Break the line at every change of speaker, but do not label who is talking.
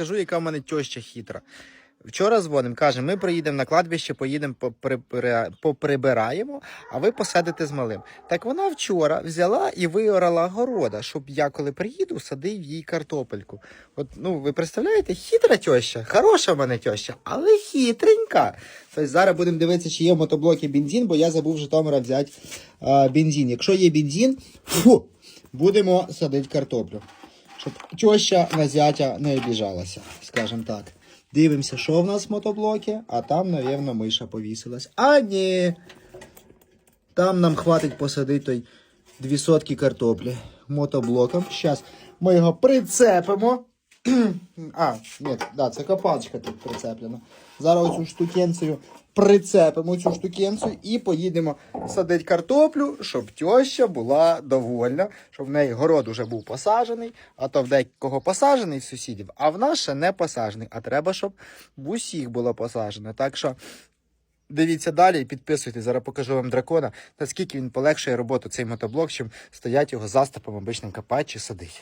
розкажу, яка в мене теща хитра. Вчора дзвоним, каже, ми приїдемо на кладбище, поїдемо поприбира- поприбираємо, а ви посадите з малим. Так вона вчора взяла і виорала города, щоб я, коли приїду, садив їй картопельку. От, ну, ви представляєте, хитра теща, хороша в мене теща, але хитренька. Тобто зараз будемо дивитися, чи є в мотоблокі бензин, бо я забув Житомира взяти а, бензин. Якщо є бензин, фу, будемо садити картоплю. Щоб тьоща на зятя не обіжалася, скажімо так. Дивимося, що в нас в мотоблокі, а там, напевно, миша повісилась. А ні. Там нам хватить посадити той дві сотки картоплі мотоблоком. Зараз ми його прицепимо. а, ні, да, це копалочка тут прицеплена. Зараз оцю штукенцію прицепимо цю штукенцію і поїдемо садити картоплю, щоб теща була довольна, щоб в неї город уже був посаджений, а то в декого посаджений в сусідів, а в нас ще не посаджений. А треба, щоб в усіх було посаджено. Так що Дивіться далі і підписуйтесь. Зараз покажу вам дракона, наскільки він полегшує роботу цей мотоблок, чим стоять його заступом обичним копати чи садити.